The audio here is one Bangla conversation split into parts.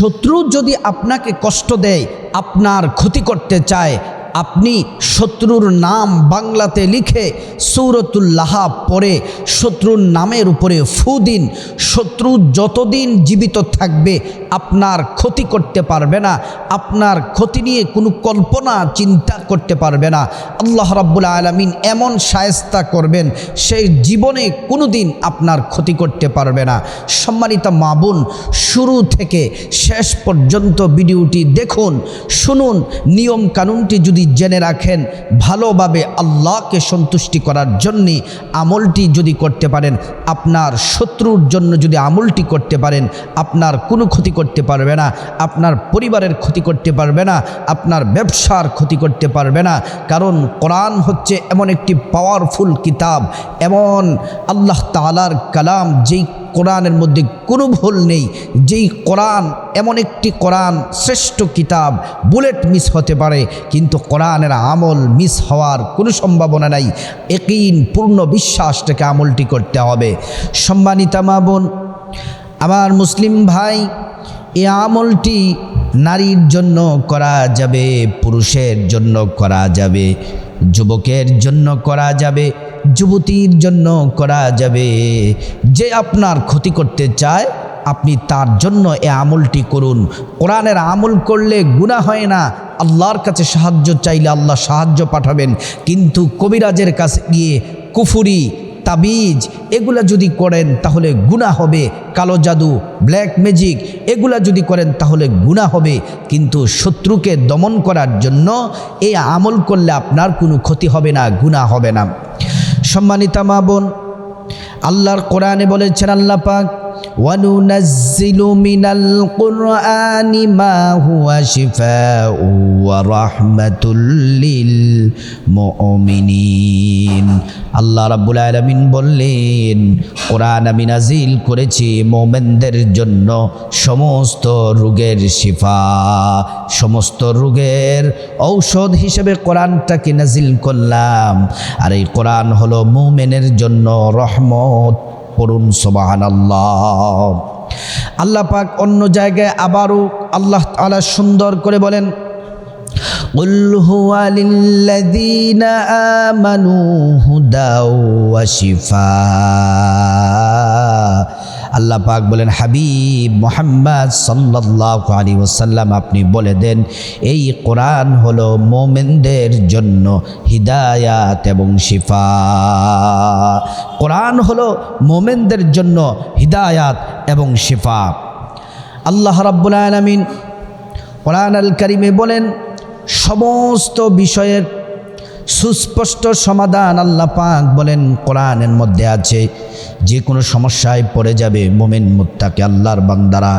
শত্রু যদি আপনাকে কষ্ট দেয় আপনার ক্ষতি করতে চায় আপনি শত্রুর নাম বাংলাতে লিখে সৌরতুল্লাহ পরে শত্রুর নামের উপরে ফু দিন। শত্রু যতদিন জীবিত থাকবে, আপনার ক্ষতি করতে পারবে না। আপনার ক্ষতি নিয়ে কোনো কল্পনা, চিন্তা করতে পারবে না। আল্লাহ রাব্বুল আলমিন এমন সায়স্তা করবেন, সেই জীবনে কোনো দিন আপনার ক্ষতি করতে পারবে না। সম্মানিত মাবুন শুরু থেকে শেষ পর্যন্ত ভিডিওটি দেখুন, শুনুন। নিয়ম কানুনটি যদি জেনে রাখেন ভালোভাবে আল্লাহকে সন্তুষ্টি করার জন্যে আমলটি যদি করতে পারেন, আপনার শত্রুর জন্য যদি আমলটি করতে পারেন, আপনার কোনো ক্ষতি করতে পারবে না, আপনার পরিবারের ক্ষতি করতে পারবে না, আপনার ব্যবসার ক্ষতি করতে পারবে না, কারণ কোরআন হচ্ছে এমন একটি পাওয়ারফুল কিতাব, এমন আল্লাহ তালার কালাম যেই কোরআনের মধ্যে কোনো ভুল নেই। যেই কোরআন এমন একটি কোরআন, শ্রেষ্ঠ কিতাব, বুলেট মিস হতে পারে, কিন্তু কোরআনের আমল মিস হওয়ার কোনো সম্ভাবনা নাই। একইন পূর্ণ বিশ্বাস থেকে আমলটি করতে হবে। সম্মানিতা মা বোন, আমার মুসলিম ভাই, এই আমলটি নারীর জন্য করা যাবে, পুরুষের জন্য করা যাবে, যুবকের জন্য করা যাবে, যুবতীর জন্য করা যাবে। যে আপনার ক্ষতি করতে চায়, আপনি তার জন্য এ আমলটি করুন। কোরআনের আমল করলে গুণা হয় না। আল্লাহর কাছে সাহায্য চাইলে আল্লাহ সাহায্য পাঠাবেন। কিন্তু কবিরাজের কাছে গিয়ে কুফুরি তাবিজ, এগুলা যদি করেন তাহলে গুণা হবে। কালো জাদু ব্ল্যাক ম্যাজিক এগুলা যদি করেন তাহলে গুণা হবে। কিন্তু শত্রুকে দমন করার জন্য এই আমল করলে আপনার কোনো ক্ষতি হবে না গুণা হবে না। সম্মানিতা মা বোন, আল্লাহর কোরআনে বলেছেন আল্লাহ পাক وننزل من القرآن ما هو شفاء ورحمة للمؤمنين আল্লাহ রাব্বুল আলামিন বললেন কোরআন আমি নাজিল করেছি মোমেনদের জন্য সমস্ত রোগের শিফা সমস্ত রোগের ঔষধ হিসেবে কোরআনটাকে নাজিল করলাম আর এই কোরআন হলো মোমেনের জন্য রহমত পড়ুন সোবাহান আল্লাহ আল্লাহ পাক অন্য জায়গায় আবারও আল্লাহ তাআলা সুন্দর করে বলেন قل هو للذين آمنوا هدى وشفاء আল্লাহ পাক বলেন, হাবিব মোহাম্মদ সাল্লাল্লাহু আলাইহি ওয়াসাল্লাম, আপনি বলে দেন, এই কোরআন হলো মোমেনদের জন্য হিদায়াত এবং শিফা। কোরআন হলো মোমেনদের জন্য হিদায়াত এবং শিফা। আল্লাহ রাব্বুল আলামিন কোরআন আল করিমে বলেন, সমস্ত বিষয়ের সুস্পষ্ট সমাধান আল্লাহ পাক বলেন কোরআনের মধ্যে আছে। যে কোনো সমস্যায় পড়ে যাবে মোমেন মুত্তাকে আল্লাহর বান্দারা।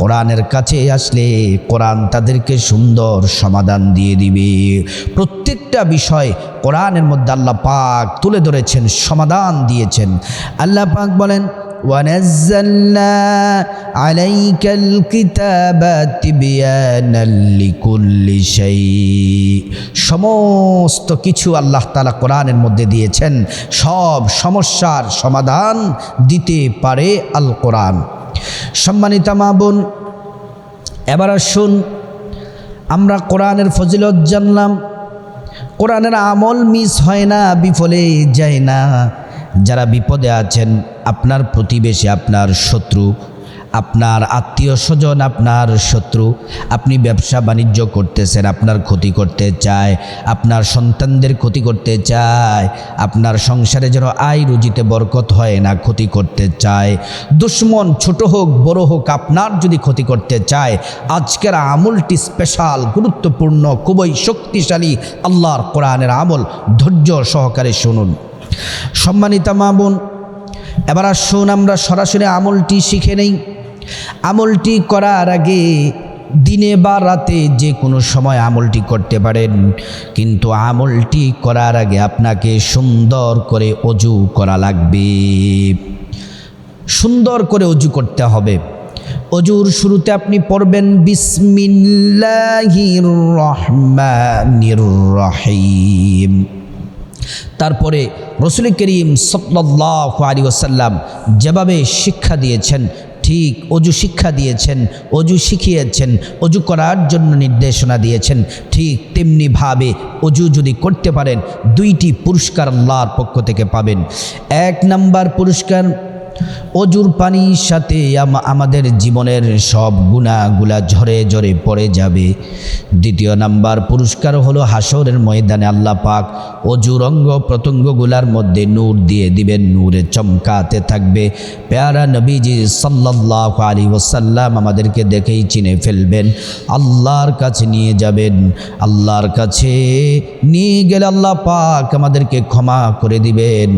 কোরআনের কাছে আসলে কোরআন তাদেরকে সুন্দর সমাধান দিয়ে দিবে। প্রত্যেকটা বিষয় কোরআনের মধ্যে আল্লাহ পাক তুলে ধরেছেন, সমাধান দিয়েছেন। আল্লাহ পাক বলেন ونزلنا عليك الكتاب تبيانا لكل شيء সমস্ত কিছু আল্লাহ তালা কোরআনের মধ্যে দিয়েছেন সব সমস্যার সমাধান দিতে পারে আল কোরআন সম্মানিতা মা বোন এবার আসুন আমরা কোরআনের ফজিলত জানলাম কোরআনের আমল মিস হয় না বিফলে যায় না যারা বিপদে আছেন আপনার প্রতিবেশী আপনার শত্রু, আপনার আত্মীয় স্বজন আপনার শত্রু, আপনি ব্যবসা বাণিজ্য করতেছেন, আপনার ক্ষতি করতে চায়, আপনার সন্তানদের ক্ষতি করতে চায়, আপনার সংসারে যেন আয় রুজিতে বরকত হয় না ক্ষতি করতে চায়, দুশ্মন ছোট হোক, বড় হোক, আপনার যদি ক্ষতি করতে চায়, আজকের আমলটি স্পেশাল গুরুত্বপূর্ণ, খুবই শক্তিশালী, আল্লাহর কোরআনের আমল, ধৈর্য সহকারে শুনুন। সম্মানিতা মা বোন এবার আসুন আমরা সরাসরি আমলটি শিখে নেই। আমলটি করার আগে দিনে বা রাতে যে কোনো সময় আমলটি করতে পারেন। কিন্তু আমলটি করার আগে আপনাকে সুন্দর করে অজু করা লাগবে। সুন্দর করে অজু করতে হবে। অজুর শুরুতে আপনি পড়বেন, বিসমিল্লাহির রহমানির রহিম। তারপরে রসুল করিম সল্লাহ আলী ওসাল্লাম যেভাবে শিক্ষা দিয়েছেন, ঠিক অজু শিক্ষা দিয়েছেন, অজু শিখিয়েছেন, অজু করার জন্য নির্দেশনা দিয়েছেন, ঠিক তেমনিভাবে অজু যদি করতে পারেন, দুইটি পুরস্কার আল্লাহর পক্ষ থেকে পাবেন। এক নাম্বার পুরস্কার অজুর পানির সাথে আমাদের জীবনের সব গুণাগুলা ঝরে ঝরে পড়ে যাবে। দ্বিতীয় নাম্বার পুরস্কার হলো হাসরের ময়দানে আল্লাহ পাক অজুর অঙ্গ প্রত্যঙ্গগুলার মধ্যে নূর দিয়ে দিবেন। নূরে চমকাতে থাকবে। পেয়ারা নবীজি সাল্লাহ আলী ওসাল্লাম আমাদেরকে দেখেই চিনে ফেলবেন। আল্লাহর কাছে নিয়ে যাবেন। আল্লাহর কাছে নিয়ে গেলে আল্লাহ পাক আমাদেরকে ক্ষমা করে দিবেন।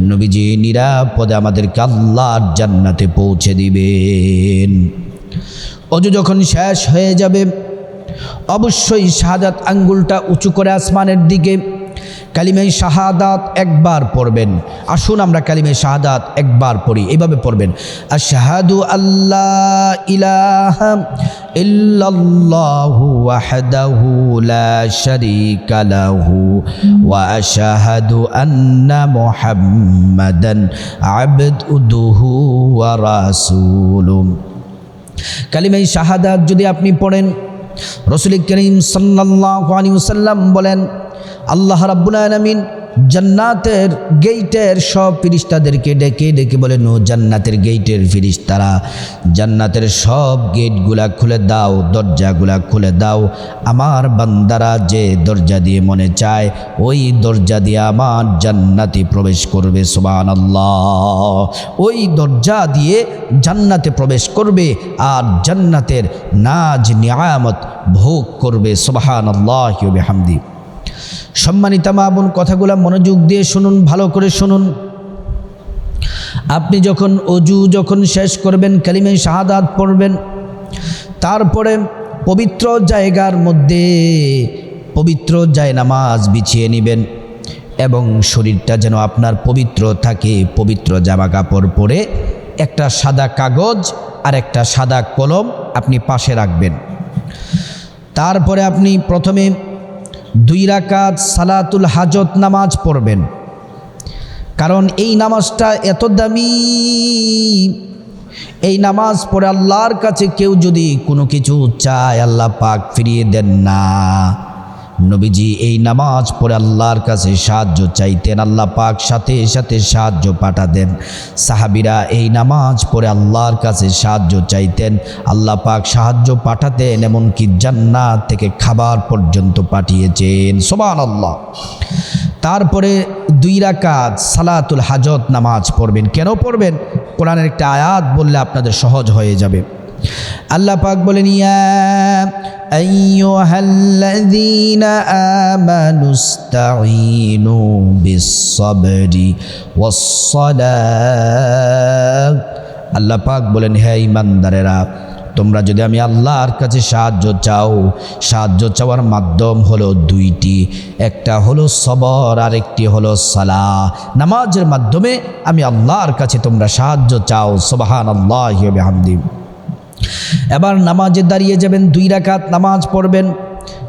নবীজি নিরাপদে আমাদেরকে আল্লাহর জান্নাতে পৌঁছে দিবেন। অজু যখন শেষ হয়ে যাবে, অবশ্যই শাহাদাত আঙ্গুলটা উঁচু করে আসমানের দিকে কালিমে শাহাদাত একবার পড়বেন। আসুন আমরা কালিমে শাহাদাত একবার পড়ি। এইভাবে পড়বেন। আশহাদু আল্লাহ ইলাহা ইল্লাল্লাহু ওয়াহদাহু লা শারীকা লাহু ওয়া আশহাদু আন্না মুহাম্মাদান আবদুহু ওয়া রাসূলুহু কালিমাই শাহাদাত যদি আপনি পড়েন, রসুল করিম সাল্লাহ আলী সাল্লাম বলেন আল্লাহ রাব্বুল আলমিন জান্নাতের গেইটের সব ফিরিস্তাদেরকে ডেকে ডেকে বলেন ও জান্নাতের গেইটের ফিরিস্তারা, জান্নাতের সব গেটগুলা খুলে দাও, দরজাগুলা খুলে দাও। আমার বান্দারা যে দরজা দিয়ে মনে চায়, ওই দরজা দিয়ে আমার জান্নাতে প্রবেশ করবে সোবান আল্লাহ ওই দরজা দিয়ে জান্নাতে প্রবেশ করবে আর জান্নাতের নাজ নিয়ামত ভোগ করবে সোবাহান আল্লাহ হামদি সম্মানিত মা বোন, কথাগুলো মনোযোগ দিয়ে শুনুন, ভালো করে শুনুন। আপনি যখন অজু যখন শেষ করবেন, কালিমে শাহাদাত পড়বেন, তারপরে পবিত্র জায়গার মধ্যে পবিত্র যায় নামাজ বিছিয়ে নেবেন এবং শরীরটা যেন আপনার পবিত্র থাকে, পবিত্র জামা কাপড় পরে একটা সাদা কাগজ আর একটা সাদা কলম আপনি পাশে রাখবেন। তারপরে আপনি প্রথমে দুই রাকাত সালাতুল হাজত নামাজ পড়বেন। কারণ এই নামাজটা এত দামি। এই নামাজ পড়ে আল্লাহর কাছে কেউ যদি কোনো কিছু চায়, আল্লাহ পাক ফিরিয়ে দেন না। নবীজি, এই নামাজ পড়ে আল্লাহর কাছে সাহায্য চাইতেন, আল্লাহ পাক সাথে সাথে সাহায্য পাঠাতেন। সাহাবিরা এই নামাজ পড়ে আল্লাহর কাছে সাহায্য চাইতেন, আল্লাহ পাক সাহায্য পাঠাতেন, এমনকি জান্নাত থেকে খাবার পর্যন্ত পাঠিয়েছেন। সোবান আল্লাহ তারপরে দুই রাকাত সালাতুল হাজত নামাজ পড়বেন। কেন পড়বেন? কোরআনের একটা আয়াত বললে আপনাদের সহজ হয়ে যাবে। আল্লাহ পাক বলেন, ইয়া আল্লাহ পাক বলেন, হে ইমানদারেরা তোমরা যদি আমি আল্লাহর কাছে সাহায্য চাও, সাহায্য চাওয়ার মাধ্যম হলো দুইটি। একটা হলো সবর আর একটি হলো সালা নামাজের মাধ্যমে আমি আল্লাহর কাছে তোমরা সাহায্য চাও সবাহান আল্লাহ হামদি এবার নামাজে দাঁড়িয়ে যাবেন দুই রাকাত নামাজ পড়বেন।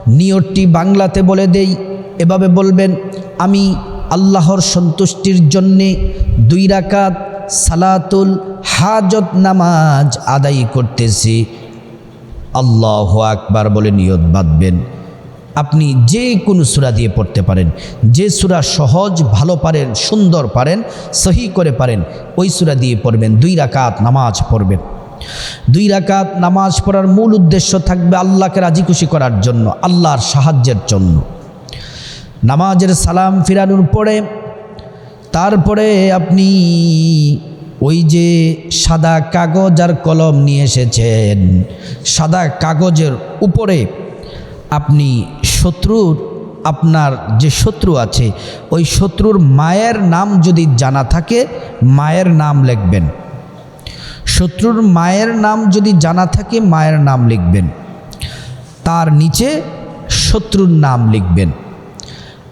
নিয়তটি বাংলাতে বলে দেই, এভাবে বলবেন, আমি আল্লাহর সন্তুষ্টির জন্যে দুই রাকাত সালাতুল হাজত নামাজ আদায় করতেছি। আল্লাহ আকবার বলে নিয়ত বাঁধবেন। আপনি যে কোনো সুরা দিয়ে পড়তে পারেন, যে সুরা সহজ, ভালো পারেন, সুন্দর পারেন, সহি করে পারেন, ওই সুরা দিয়ে পড়বেন, দুই রাকাত নামাজ পড়বেন। দুই রাকাত নামাজ পড়ার মূল উদ্দেশ্য থাকবে আল্লাহকে রাজি খুশি করার জন্য, আল্লাহর সাহায্যের জন্য। নামাজের সালাম ফিরানোর পরে, তারপরে আপনি ওই যে সাদা কাগজ আর কলম নিয়ে এসেছেন, সাদা কাগজের উপরে আপনি শত্রুর, আপনার যে শত্রু আছে, ওই শত্রুর মায়ের নাম যদি জানা থাকে, মায়ের নাম লিখবেন। শত্রুর মায়ের নাম যদি জানা থাকে, মায়ের নাম লিখবেন। তার নিচে শত্রুর নাম লিখবেন।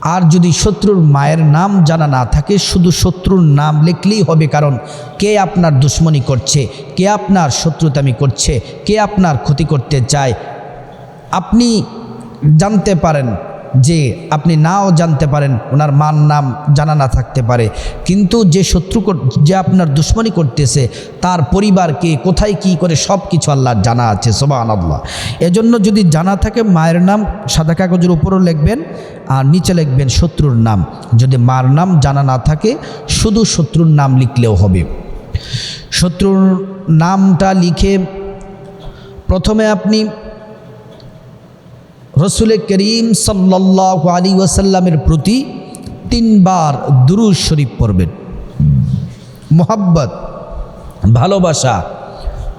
আর যদি শত্রুর মায়ের নাম জানা না থাকে, শুধু শত্রুর নাম লিখলেই হবে, কারণ কে আপনার দুশ্মনী করছে, কে আপনার শত্রুতামি করছে, কে আপনার ক্ষতি করতে চায়, আপনি জানতে পারেন। যে আপনি নাও জানতে পারেন, ওনার মান নাম জানা না থাকতে পারে। কিন্তু যে শত্রু যে আপনার দুশ্মনী করতেছে, তার পরিবারকে কোথায় কি করে সব কিছু আল্লাহর জানা আছে সোবান আল্লাহ এজন্য যদি জানা থাকে, মায়ের নাম সাদা কাগজের উপরও লিখবেন, আর নিচে লিখবেন শত্রুর নাম। যদি মার নাম জানা না থাকে, শুধু শত্রুর নাম লিখলেও হবে। শত্রুর নামটা লিখে প্রথমে আপনি রসুল করিম সাল্লাহ আলী ওয়াসাল্লামের প্রতি তিনবার দুরুজ শরীফ পড়বেন। মোহাব্বত, ভালোবাসা,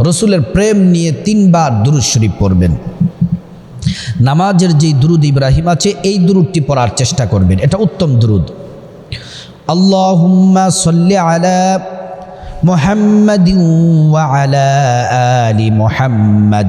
রসুলের প্রেম নিয়ে তিনবার দুরুজ শরীফ পড়বেন। নামাজের যেই দুরুদ ইব্রাহিম আছে, এই দুরুদটি পড়ার চেষ্টা করবেন। এটা উত্তম দুরুদ। আল্লাহুম্মা সাল্লি আলা মুহাম্মাদ আলা আলি মুহাম্মাদ।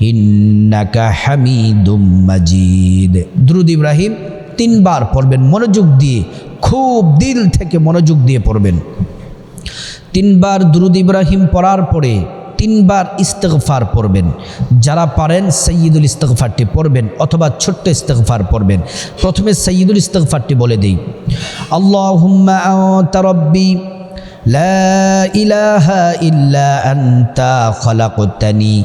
ইন্নাকা হামিদুম মাজিদ। দ্রুদ ইব্রাহিম, তিনবার পড়বেন, মনোযোগ দিয়ে, খুব দিল থেকে মনোযোগ দিয়ে পড়বেন। তিনবার দুরুদ ইব্রাহিম পড়ার পরে তিনবার ইস্তেকফার পড়বেন। যারা পারেন সৈয়দুল ইস্তেকফারটি পড়বেন অথবা ছোট্ট ইস্তেকফার পড়বেন। প্রথমে সৈয়দুল ইস্তেকফারটি বলে দিই। আল্লাহ লা ইলাহা ইল্লা আন্তা খলাকতানি।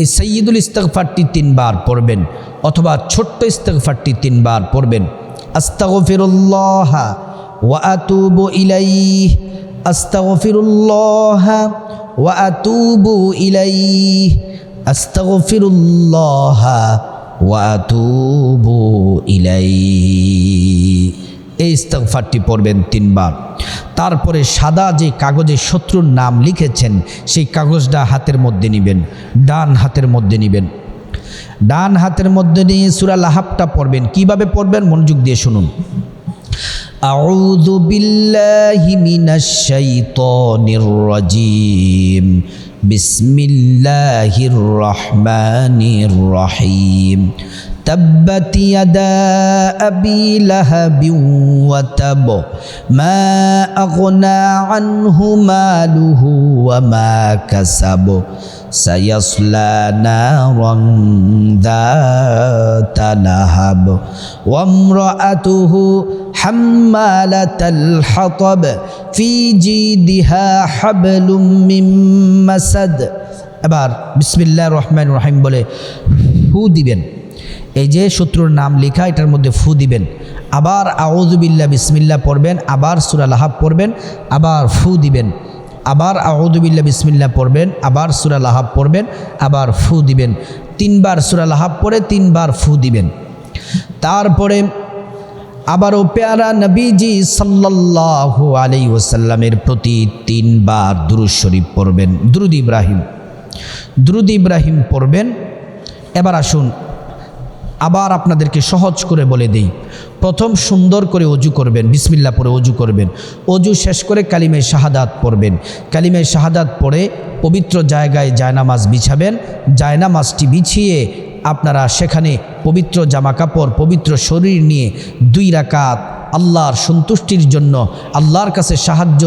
এই সৈয়দুল ইস্তগফারটি তিনবার পড়বেন অথবা ছোট্ট ইস্তগফারটি তিনবার পড়বেন। আস্তাগফিরুল্লাহ ওয়া আতুবু ইলাইহ। আস্তাগফিরুল্লাহ ওয়া আতুবু ইলাইহ। আস্তাগফিরুল্লাহ ওয়া আতুবু ইলাইহ। এই ইস্তগফারটি পড়বেন তিনবার তারপরে সাদা যে কাগজে শত্রুর নাম লিখেছেন সেই কাগজটা হাতের মধ্যে নেবেন ডান হাতের মধ্যে নেবেন ডান হাতের মধ্যে নিয়ে সুরা লাহাবটা পড়বেন কিভাবে পড়বেন মনোযোগ দিয়ে শুনুন أعوذ بالله من الشيطان الرجيم بسم الله الرحمن الرحيم تبت يدا أبي لهب وتب ما أغنى عنه ماله وما كسب سيصلى نارا ذات لهب وامرأته حمالة الحطب في جيدها حبل من مسد এবার বিসমিল্লাহ রহমান রহিম বলে ফু দিবেন এই যে শত্রুর নাম লেখা, এটার মধ্যে ফু দিবেন। আবার আউজুবিল্লা বিসমিল্লা পড়বেন, আবার সুরা লাহাব পড়বেন, আবার ফু দিবেন। আবার আউদুবিল্লা বিসমিল্লা পড়বেন, আবার সুরা লাহাব পড়বেন, আবার ফু দিবেন। তিনবার সুরা লাহাব পড়ে, তিনবার ফু দিবেন। তারপরে আবারও পেয়ারা নবীজি সাল্লাল্লাহু আলাই ওসাল্লামের প্রতি তিনবার দুরুদ শরীফ পড়বেন। দুরুদ ইব্রাহিম। দুরুদ ইব্রাহিম পড়বেন। এবার আসুন আবার আপনাদেরকে সহজ করে বলে দেই। প্রথম সুন্দর করে অজু করবেন বিসমিল্লা পরে অজু করবেন। অজু শেষ করে কালিমে শাহাদাত পড়বেন। কালিমে শাহাদাত পড়ে পবিত্র জায়গায় জায়নামাজ বিছাবেন। জায়নামাজটি বিছিয়ে আপনারা সেখানে পবিত্র জামা কাপড় পবিত্র শরীর নিয়ে দুই রাকাত আল্লাহর সন্তুষ্টির জন্য আল্লাহর কাছে সাহায্য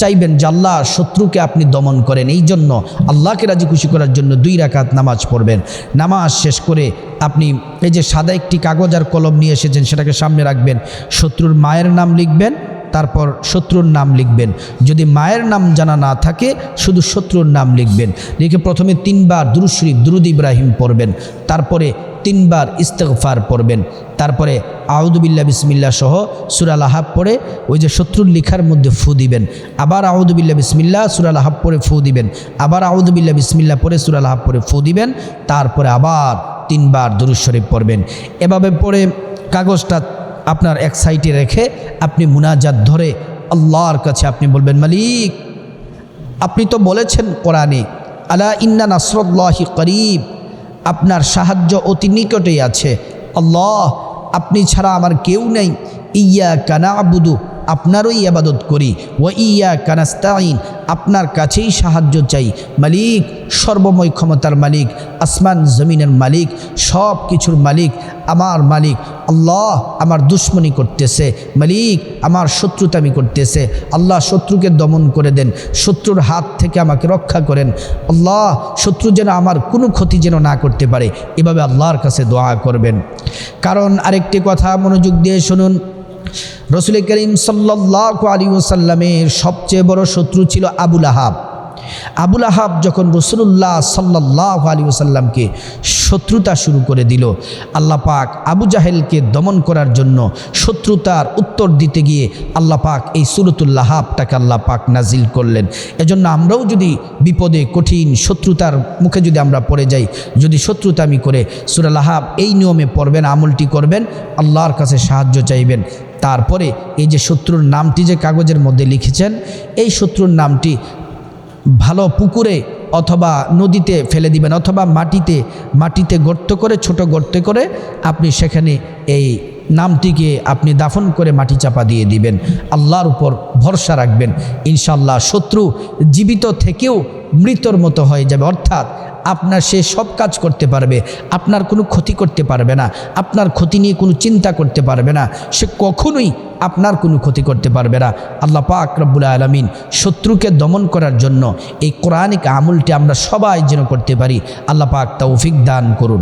চাইবেন যে আল্লাহ শত্রুকে আপনি দমন করেন। এই জন্য আল্লাহকে রাজি খুশি করার জন্য দুই রাকাত নামাজ পড়বেন। নামাজ শেষ করে আপনি এই যে সাদা একটি কাগজ আর কলম নিয়ে এসেছেন, সেটাকে সামনে রাখবেন। শত্রুর মায়ের নাম লিখবেন, তারপর শত্রুর নাম লিখবেন। যদি মায়ের নাম জানা না থাকে, শুধু শত্রুর নাম লিখবেন। লিখে প্রথমে তিনবার দুরুদ শরীফ, দুরুদ ইব্রাহিম পড়বেন। তারপরে তিনবার ইস্তেগফার পড়বেন। তারপরে আউদুবিল্লা বিসমিল্লা সহ সুরাল আহাব পড়ে ওই যে শত্রুর লিখার মধ্যে ফু দিবেন। আবার আউদুবিল্লা বিসমিল্লা সুরাল আহাব পরে ফু দিবেন। আবার আউদুবিল্লা বিসমিল্লা পরে সুরাল আহাব পরে ফু দিবেন। তারপরে আবার তিনবার দুরুজ শরীফ পড়বেন। এভাবে পড়ে কাগজটা আপনার এক সাইডে রেখে আপনি মুনাজাত ধরে আল্লাহর কাছে আপনি বলবেন, মালিক, আপনি তো বলেছেন কোরআনে, আলা ইন্না নাসরুল্লাহি করিব, আপনার সাহায্য অতি নিকটেই আছে। আল্লাহ, আপনি ছাড়া আমার কেউ নেই। ইয়া কানা আবুদু আপনারই আবাদত করি। ও ইয়া কানাস্তাইন আপনার কাছেই সাহায্য চাই। মালিক, সর্বময় ক্ষমতার মালিক, আসমান, জমিনের মালিক সব কিছুর মালিক, আমার মালিক। আল্লাহ আমার দুশ্মনী করতেছে। মালিক আমার শত্রুতামি করতেছে। আল্লাহ শত্রুকে দমন করে দেন। শত্রুর হাত থেকে আমাকে রক্ষা করেন। আল্লাহ শত্রু যেন আমার কোনো ক্ষতি যেন না করতে পারে। এভাবে আল্লাহর কাছে দোয়া করবেন। কারণ আরেকটি কথা মনোযোগ দিয়ে শুনুন। রসুল করিম সাল্লাহ আলী ওসাল্লামের সবচেয়ে বড় শত্রু ছিল আবুল আহাব আবুল আহাব যখন রসুল্লাহ সাল্লাহ আলী ওসাল্লামকে শত্রুতা শুরু করে দিল, আল্লাহ পাক আবু জাহেলকে দমন করার জন্য শত্রুতার উত্তর দিতে গিয়ে আল্লাহ পাক এই সুরতুল্লাহাবটাকে আল্লাহ পাক নাজিল করলেন। এজন্য আমরাও যদি বিপদে, কঠিন শত্রুতার মুখে যদি আমরা পড়ে যাই, যদি শত্রুতামি করে সুরালাহাব এই নিয়মে পড়বেন, আমলটি করবেন, আল্লাহর কাছে সাহায্য চাইবেন। তারপরে এই যে শত্রুর নামটি যে কাগজের মধ্যে লিখেছেন, এই শত্রুর নামটি ভালো পুকুরে অথবা নদীতে ফেলে দিবেন অথবা মাটিতে মাটিতে গর্ত করে, ছোট গর্ত করে আপনি সেখানে এই নামটিকে আপনি দাফন করে মাটি চাপা দিয়ে দিবেন। আল্লাহর উপর ভরসা রাখবেন। ইনশাল্লাহ শত্রু জীবিত থেকেও মৃতর মতো হয়ে যাবে। অর্থাৎ আপনার সে সব কাজ করতে পারবে, আপনার কোনো ক্ষতি করতে পারবে না, আপনার ক্ষতি নিয়ে কোনো চিন্তা করতে পারবে না, সে কখনোই আপনার কোনো ক্ষতি করতে পারবে না। আল্লাহ পাক রব্বুল আলমিন শত্রুকে দমন করার জন্য এই কোরআনিক আমুলটি আমরা সবাই যেন করতে পারি। আল্লাহ পাক তৌফিক দান করুন।